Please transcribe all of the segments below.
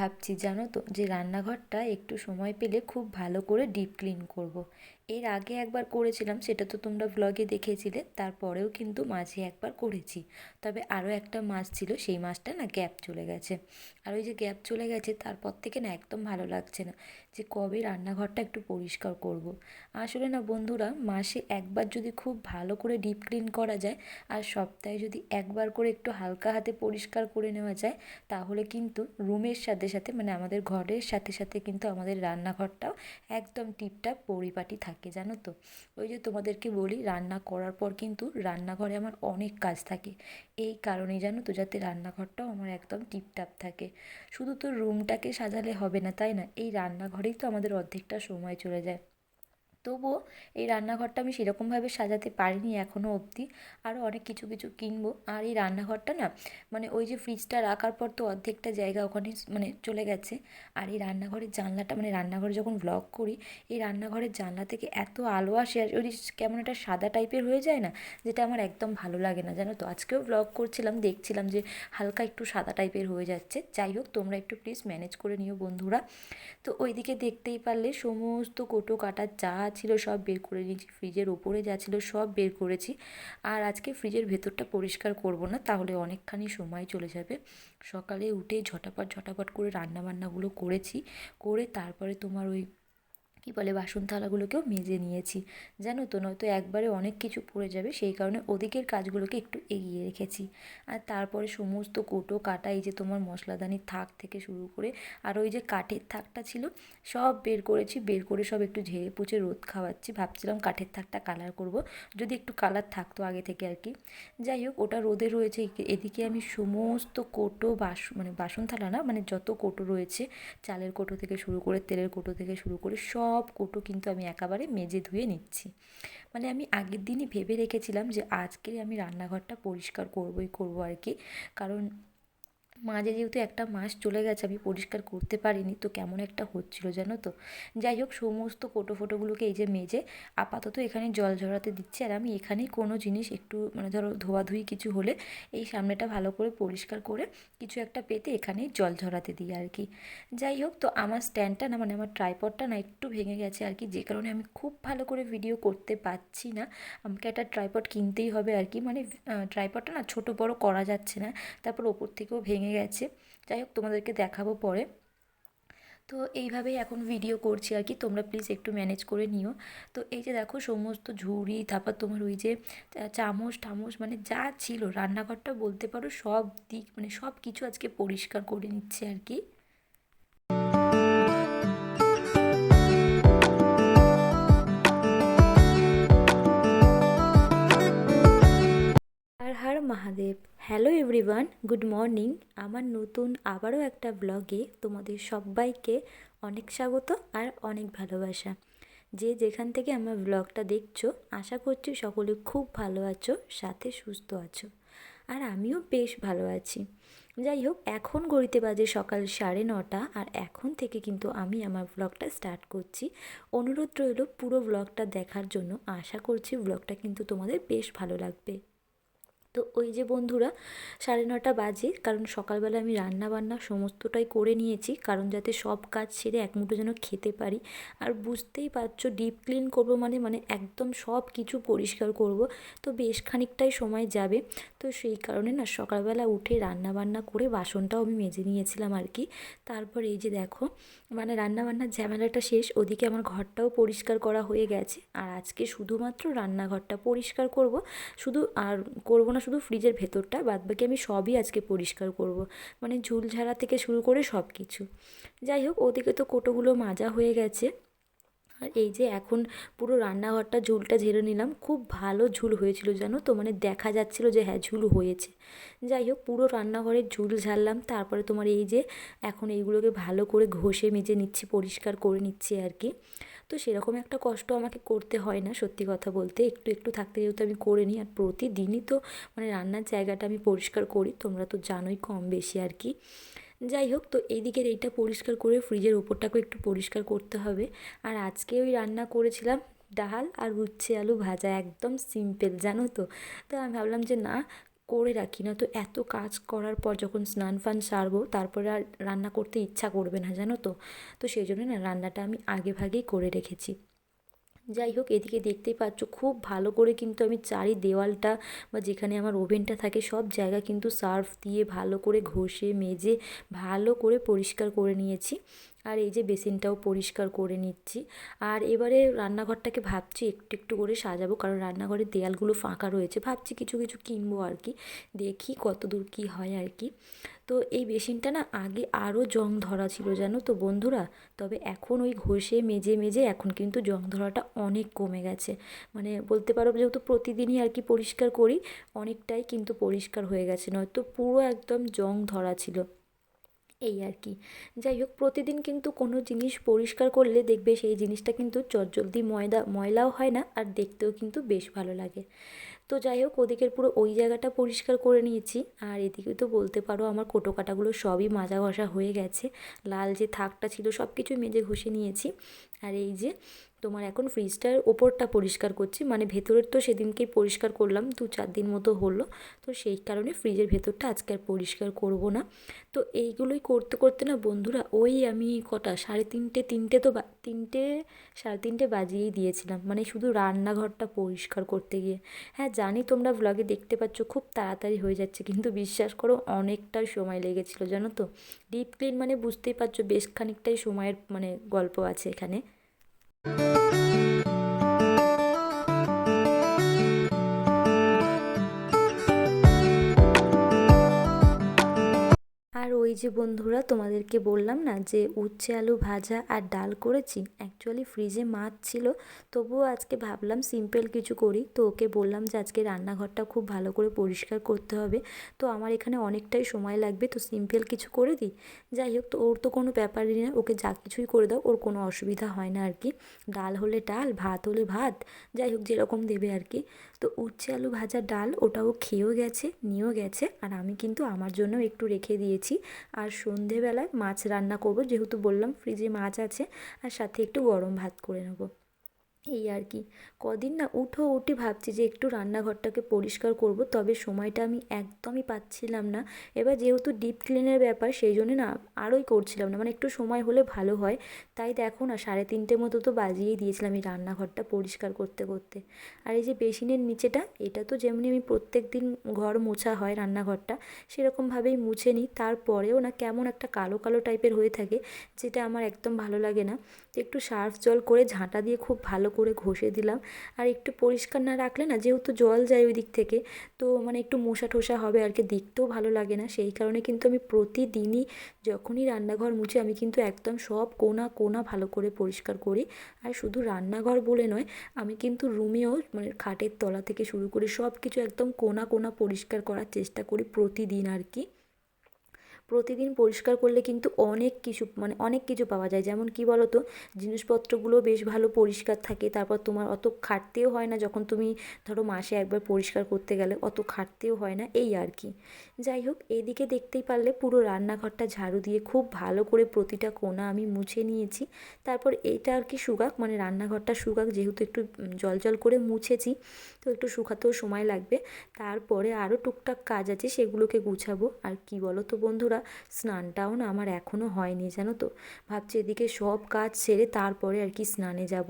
ভাবছি জানো তো যে রান্নাঘরটা একটু সময় পেলে খুব ভালো করে ডিপ ক্লিন করব। এর আগে একবার করেছিলাম, সেটা তো তোমরা ব্লগে দেখেছিলে, তারপরেও কিন্তু মাঝে একবার করেছি। তবে আরও একটা মাস ছিল, সেই মাসটা না গ্যাপ চলে গেছে। আর ওই যে গ্যাপ চলে গেছে, তারপর থেকে না একদম ভালো লাগছে না, যে কবে রান্নাঘরটা একটু পরিষ্কার করব। আসলে না বন্ধুরা, মাসে একবার যদি খুব ভালো করে ডিপ ক্লিন করা যায়, আর সপ্তাহে যদি একবার করে একটু হালকা হাতে পরিষ্কার করে নেওয়া যায়, তাহলে কিন্তু রুমের সাথে সাথে মানে আমাদের ঘরের সাথে সাথে কিন্তু আমাদের রান্নাঘরটাও একদম টিপটাপ পরিপাটি থাকে। জানো তো? ওই যে তোমাদেরকে বলি, রান্না করার পর কিন্তু রান্নাঘরে আমার অনেক কাজ থাকে। এই কারণে জানো তো, যাতে রান্নাঘরটাও আমার একদম টিপটাপ থাকে। শুধু তো রুমটাকে সাজালে হবে না, তাই না? এই রান্নাঘরেই তো আমাদের অর্ধেকটা সময় চলে যায়। তবুও এই রান্নাঘরটা আমি সেরকমভাবে সাজাতে পারিনি এখনও অবধি। আরও অনেক কিছু কিছু কিনবো। আর এই রান্নাঘরটা না মানে ওই যে ফ্রিজটা রাখার পর তো অর্ধেকটা জায়গা ওখানে মানে চলে গেছে। আর এই রান্নাঘরের জানলাটা মানে রান্নাঘরে যখন ব্লগ করি, এই রান্নাঘরের জানলা থেকে এত আলো আসে আর ওই কেমন একটা সাদা টাইপের হয়ে যায় না, যেটা আমার একদম ভালো লাগে না। জানো তো, আজকেও ব্লগ করছিলাম, দেখছিলাম যে হালকা একটু সাদা টাইপের হয়ে যাচ্ছে। যাই হোক, তোমরা একটু প্লিজ ম্যানেজ করে নিও বন্ধুরা। তো ওইদিকে দেখতেই পারলে, সমস্ত কোটো কাটা চা ছিল, সব বের করে নিয়েছি, ফ্রিজের ওপরে যা ছিল সব বের করেছি। আর আজকে ফ্রিজের ভেতরটা পরিষ্কার করব না, তাহলে অনেকখানি সময় চলে যাবে। সকালে উঠে ঝটাপট ঝটাপট করে রান্নাবান্নাগুলো করেছি, করে তারপরে তোমার ওই কী বলে, বাসন থালাগুলোকেও মেজে নিয়েছি। জানো তো, নয়তো একবারে অনেক কিছু পড়ে যাবে, সেই কারণে ওদিকের কাজগুলোকে একটু এগিয়ে রেখেছি। আর তারপরে সমস্ত কোটো কাটা, এই যে তোমার মশলাদানির থাক থেকে শুরু করে, আর ওই যে কাঠের থাকটা ছিল, সব বের করেছি, বের করে সব একটু ঝেড়ে পুচে রোদ খাওয়াচ্ছি। ভাবছিলাম কাঠের থাকটা কালার করব, যদি একটু কালার থাকতো আগে থেকে আর কি। যাই হোক, ওটা রোদে রয়েছে এদিকে আমি সমস্ত কোটো বাস মানে বাসন থালা না মানে যত কোটো রয়েছে, চালের কোটো থেকে শুরু করে, তেলের কোটো থেকে শুরু করে, সব সব কুটো কিন্তু আমি একেবারে মেজে ধুয়ে নিচ্ছি। মানে আমি আগের দিনই ভেবে রেখেছিলাম যে আজকে আমি রান্নাঘরটা পরিষ্কার করবই, করব আর কি। কারণ মাঝে যেহেতু একটা মাস চলে গেছে, আমি পরিষ্কার করতে পারিনি, তো কেমন একটা হচ্ছিল জানো তো? যাই হোক, সমস্ত কোটো ফোটোগুলোকে এই যে মেজে আপাতত এখানে জল ঝরাতে দিচ্ছি। আর আমি এখানেই কোনো জিনিস একটু মানে ধরো ধোয়াধুয়ি কিছু হলে এই সামনেটা ভালো করে পরিষ্কার করে কিছু একটা পেতে এখানেই জল ঝরাতে দিই আর কি। যাই হোক, তো আমার স্ট্যান্ডটা না মানে আমার ট্রাইপডটা না একটু ভেঙে গেছে আর কি, যে কারণে আমি খুব ভালো করে ভিডিও করতে পারছি না। আমাকে একটা ট্রাইপড কিনতেই হবে আর কি মানে ট্রাইপডটা না ছোটো বড়ো করা যাচ্ছে না, তারপর ওপর থেকেও ভেঙে ভেঙে গেছে। যাই হোক, তোমাদেরকে দেখাবো পরে। তো এইভাবেই এখন ভিডিও করছি আর কি। তোমরা প্লিজ একটু ম্যানেজ করে নিও। তো এই যে দেখো, সমস্ত ঝুড়ি, তারপর তোমার ওই যে চামচ টামচ মানে যা ছিল, রান্নাঘরটা বলতে পারো সব দিক মানে সব কিছু আজকে পরিষ্কার করে নিচ্ছে আর কি। Mahadev. Hello everyone good morning আমার নতুন আবারও একটা ব্লগে তোমাদের সবাইকে অনেক স্বাগত আর অনেক ভালোবাসা। যে যেখান থেকে আমার ব্লগটা দেখছ, আশা করছি সকলে খুব ভালো আছো, সাথে সুস্থ আছো। আর আমিও বেশ ভালো আছি। যাই হোক, এখন ঘড়িতে বাজে সকাল সাড়ে নটা আর এখন থেকে কিন্তু আমি আমার ব্লগটা স্টার্ট করছি। অনুরোধ রইল পুরো ব্লগটা দেখার জন্য। আশা করছি ব্লগটা কিন্তু তোমাদের বেশ ভালো লাগবে। তো ওই যে বন্ধুরা, সাড়ে নটা বাজে, কারণ সকালবেলা আমি রান্না বান্না সমস্তটাই করে নিয়েছি, কারণ যাতে সব কাজ সেরে এক মুঠো যেন খেতে পারি। আর বুঝতেই পারছ ডিপ ক্লিন করব মানে মানে একদম সব কিছু পরিষ্কার করব, তো বেশ খানিকটাই সময় যাবে। তো সেই কারণে না, সকালবেলা উঠে রান্না বান্না করে বাসনটাও আমি মেজে নিয়েছিলাম আর কি। তারপর এই যে দেখো মানে রান্না বান্নার ঝামেলাটা শেষ, ওদিকে আমার ঘরটাও পরিষ্কার করা হয়ে গেছে। আর আজকে শুধুমাত্র রান্নাঘরটা পরিষ্কার করব, শুধু আর করব না শুধু ফ্রিজের ভেতরটা বাদ বাকি আমি সবই আজকে পরিষ্কার করব। মানে ঝুল ঝাড়া থেকে শুরু করে সব কিছু যাই হোক, ওদিকে তো কোটোগুলো মাজা হয়ে গেছে। আর এই যে এখন পুরো রান্নাঘরটা ঝুলটা ঝেড়ে নিলাম। খুব ভালো ঝুল হয়েছিল জানো তো? মানে দেখা যাচ্ছিল যে হ্যাঁ ঝুল হয়েছে। যাই হোক, পুরো রান্নাঘরের ঝুল ঝাড়লাম। তারপরে তোমার এই যে এখন এইগুলোকে ভালো করে ঘষে, মেজে নিচ্ছি, পরিষ্কার করে নিচ্ছি আর কি। তো সেরকম একটা কষ্ট আমাকে করতে হয় না, সত্যি কথা বলতে। একটু একটু থাকতে যেহেতু আমি করে নিই, আর প্রতিদিনই তো মানে রান্নার জায়গাটা আমি পরিষ্কার করি, তোমরা তো জানোই কম বেশি আর কি। যাই হোক, তো এই দিকের এইটা পরিষ্কার করে ফ্রিজের ওপরটাকেও একটু পরিষ্কার করতে হবে। আর আজকে ওই রান্না করেছিলাম ডাল আর উচ্ছে আলু ভাজা, একদম সিম্পল, জানো তো? তো আমি ভাবলাম যে না করে রাখি না, তো এত কাজ করার পর যখন স্নান ফান সারবো, তারপরে আর রান্না করতে ইচ্ছা করবে না, জানো তো? তো সেই জন্য না রান্নাটা আমি আগে ভাগেই করে রেখেছি। যাই হোক, এদিকে দেখতেই পাচ্ছ, খুব ভালো করে কিন্তু আমি চারি দেওয়ালটা বা যেখানে আমার ওভেনটা থাকে, সব জায়গা কিন্তু সার্ফ দিয়ে ভালো করে ঘষে, মেজে, ভালো করে পরিষ্কার করে নিয়েছি। আর এই যে বেসিনটাও পরিষ্কার করে নিচ্ছি। আর এবারে রান্নাঘরটাকে ভাবছি একটু একটু করে সাজাবো, কারণ রান্নাঘরের দেয়ালগুলো ফাঁকা রয়েছে। ভাবছি কিছু কিছু কিনবো আর কি, দেখি কত দূর কী হয় আর কি। তো এই বেসিনটা না আগে আরও জং ধরা ছিল, জানো তো বন্ধুরা? তবে এখন ওই ঘষে মেজে মেজে এখন কিন্তু জং ধরাটা অনেক কমে গেছে। মানে বলতে পারো যেহেতু প্রতিদিনই আর কি পরিষ্কার করি, অনেকটাই কিন্তু পরিষ্কার হয়ে গেছে। নয়তো পুরো একদম জং ধরা ছিল। এই আর কি। যাই হোক, প্রতিদিন কিন্তু কোনো জিনিস পরিষ্কার করলে দেখবে সেই জিনিসটা কিন্তু চটজলদি ময়দা, ময়লাও হয় না আর দেখতেও কিন্তু বেশ ভালো লাগে। তো যাই হোক, ওদিকের পুরো ওই জায়গাটা পরিষ্কার করে নিয়েছি। আর এদিকে তো বলতে পারো আমার কোটো কাটাগুলো সবই মাজা ঘষা হয়ে গেছে। লাল যে থাকটা ছিল সব কিছুই মেজে ঘষে নিয়েছি। আর এই যে তোমার এখন ফ্রিজটার ওপরটা পরিষ্কার করছি। মানে ভেতরের তো সেদিনকেই পরিষ্কার করলাম, দু চার দিন মতো হলো। তো সেই কারণে ফ্রিজের ভেতরটা আজকে আর পরিষ্কার করব না। তো এইগুলোই করতে করতে না বন্ধুরা, ওই আমি কটা, সাড়ে তিনটে তিনটে তো তিনটে, সাড়ে তিনটে বাজিয়েই দিয়েছিলাম। মানে শুধু রান্নাঘরটা পরিষ্কার করতে গিয়ে। হ্যাঁ জানি তোমরা ভ্লগে দেখতে পাচ্ছ, খুব তাড়াতাড়ি হয়ে যাচ্ছে, কিন্তু বিশ্বাস করো অনেকটা সময় লেগেছিলো, জানো তো? ডিপ ক্লিন মানে বুঝতেই পারছ, বেশ খানিকটাই সময়ের মানে গল্প আছে এখানে। আর ওই যে বন্ধুরা তোমাদেরকে বললাম না যে উচ্ছে আলু ভাজা আর ডাল করেছি অ্যাকচুয়ালি ফ্রিজে মাছ ছিল। তবুও আজকে ভাবলাম সিম্পল কিছু করি। তো ওকে বললাম যে আজকে রান্নাঘরটা খুব ভালো করে পরিষ্কার করতে হবে। তো আমার এখানে অনেকটাই সময় লাগবে, তো সিম্পল কিছু করে দিই। যাই হোক, তো ওর তো কোনো ব্যাপারই না, ওকে যা কিছুই করে দাও, ওর কোনো অসুবিধা হয় না আর কি ডাল হলে ডাল, ভাত হলে ভাত, যাই হোক যেরকম দেবে আর কি তো উচ্ছে আলু ভাজা ডাল, ওটাও খেয়েও গেছে, নিয়েও গেছে, আর আমি কিন্তু আমার জন্য একটু রেখে দিয়েছি। আর সন্ধেবেলায় মাছ রান্না করব, যেহেতু বললাম ফ্রিজে মাছ আছে, আর সাথে একটু গরম ভাত করে নেব। এই আর কি। কদিন না উঠো, উঠে ভাবছি যে একটু রান্নাঘরটাকে পরিষ্কার করব, তবে সময়টা আমি একদমই পাচ্ছিলাম না। এবার যেহেতু ডিপ ক্লিনের ব্যাপার, সেই জন্য না আরোই করছিলাম না। মানে একটু সময় হলে ভালো হয়। তাই দেখো না, সাড়ে তিনটে মতো তো বাজিয়েই দিয়েছিলাম এই রান্নাঘরটা পরিষ্কার করতে করতে। আর এই যে বেসিনের নিচেটা, এটা তো যেমনি আমি প্রত্যেক দিন ঘর মোছা হয় রান্নাঘরটা, সেরকমভাবেই মুছে নিই। তারপরেও না কেমন একটা কালো কালো টাইপের হয়ে থাকে, যেটা আমার একদম ভালো লাগে না। একটু সার্ফ জল করে ঝাঁটা দিয়ে খুব ভালো করে ঘষে দিলাম। আর একটু পরিষ্কার না রাখলে না, যেহেতু জল যায় ওই দিক থেকে, তো মানে একটু মশা ঠোসা হবে আর কি, দেখতেও ভালো লাগে না। সেই কারণে কিন্তু আমি প্রতিদিনই যখনই রান্নাঘর মুছি, আমি কিন্তু একদম সব কোনা কোনা ভালো করে পরিষ্কার করি। আর শুধু রান্নাঘর বলে নয়, আমি কিন্তু রুমেও মানে খাটের তলা থেকে শুরু করে সব কিছু একদম কোনা কোনা পরিষ্কার করার চেষ্টা করি প্রতিদিন আর কি। প্রতিদিন পরিষ্কার করলে কিন্তু অনেক কিছু মানে অনেক কিছু পাওয়া যায়। যেমন কি বলো তো জিনিসপত্রগুলো বেশ ভালো পরিষ্কার থাকে, তারপর তোমার অত খাটতেও হয় না যখন তুমি ধরো মাসে একবার পরিষ্কার করতে গেলে, অত খাটতেও হয় না, এই আর কি। যাই হোক, এদিকে দেখতেই পারলে পুরো রান্নাঘরটা ঝাড়ু দিয়ে খুব ভালো করে প্রতিটা কোণা আমি মুছে নিয়েছি। তারপর এটা আর কি শুকাক মানে রান্নাঘরটা শুকাক যেহেতু একটু জল জল করে মুছেছি তো একটু শুকাতেও সময় লাগবে। তারপরে আরও টুকটাক কাজ আছে, সেগুলোকে গুছাবো। আর কি বলো তো বন্ধুরা, স্নানটাও না আমার এখনও হয়নি, জানো তো? ভাবছি এদিকে সব কাজ সেরে তারপরে আর কি স্নানে যাব।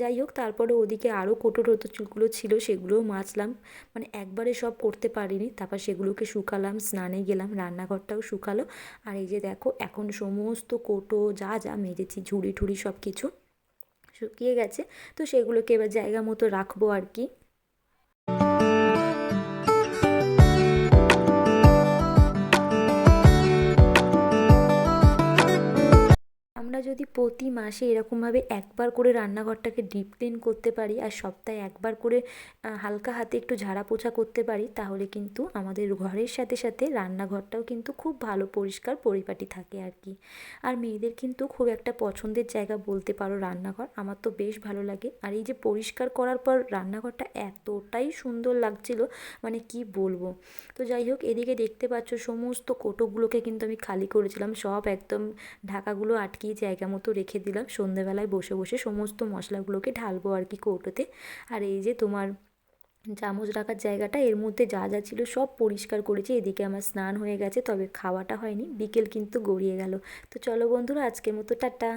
যাই হোক, তারপরে ওদিকে আরও কোটো চুলগুলো ছিল, সেগুলোও মাছলাম মানে একবারে সব করতে পারিনি, তারপর সেগুলোকে শুকালাম, স্নানে গেলাম, রান্নাঘরটাও শুকালো। আর এই যে দেখো, এখন সমস্ত কোটো, যা যা মেজেছি, ঝুড়ি ঠুড়ি সব কিছু শুকিয়ে গেছে। তো সেগুলোকে এবার জায়গা মতো রাখব আর কি। আমরা যদি প্রতি মাসে এরকমভাবে একবার করে রান্নাঘরটাকে ডিপ ক্লিন করতে পারি আর সপ্তাহে একবার করে হালকা হাতে একটু ঝাড়া পোছা করতে পারি, তাহলে কিন্তু আমাদের ঘরের সাথে সাথে রান্নাঘরটাও কিন্তু খুব ভালো পরিষ্কার পরিপাটি থাকে আর কি। আর মেয়েদের কিন্তু খুব একটা পছন্দের জায়গা বলতে পারো রান্নাঘর, আমার তো বেশ ভালো লাগে। আর এই যে পরিষ্কার করার পর রান্নাঘরটা এতটাই সুন্দর লাগছিল মানে কি বলব? তো যাই হোক, এদিকে দেখতে পাচ্ছ সমস্ত কোটোগুলোকে কিন্তু আমি খালি করেছিলাম, সব একদম ঢাকাগুলো আটকিয়ে জায়গা মতো রেখে দিলাম। সন্ধেবেলায় বসে বসে সমস্ত মশলাগুলোকে ঢালবো আর কি কৌটোতে। আর এই যে তোমার চামচ রাখার জায়গাটা, এর মধ্যে যা যা ছিল সব পরিষ্কার করেছি। এদিকে আমার স্নান হয়ে গেছে, তবে খাওয়াটা হয়নি। বিকেল কিন্তু গড়িয়ে গেল। তো চলো বন্ধুরা, আজকের মতো টাটা।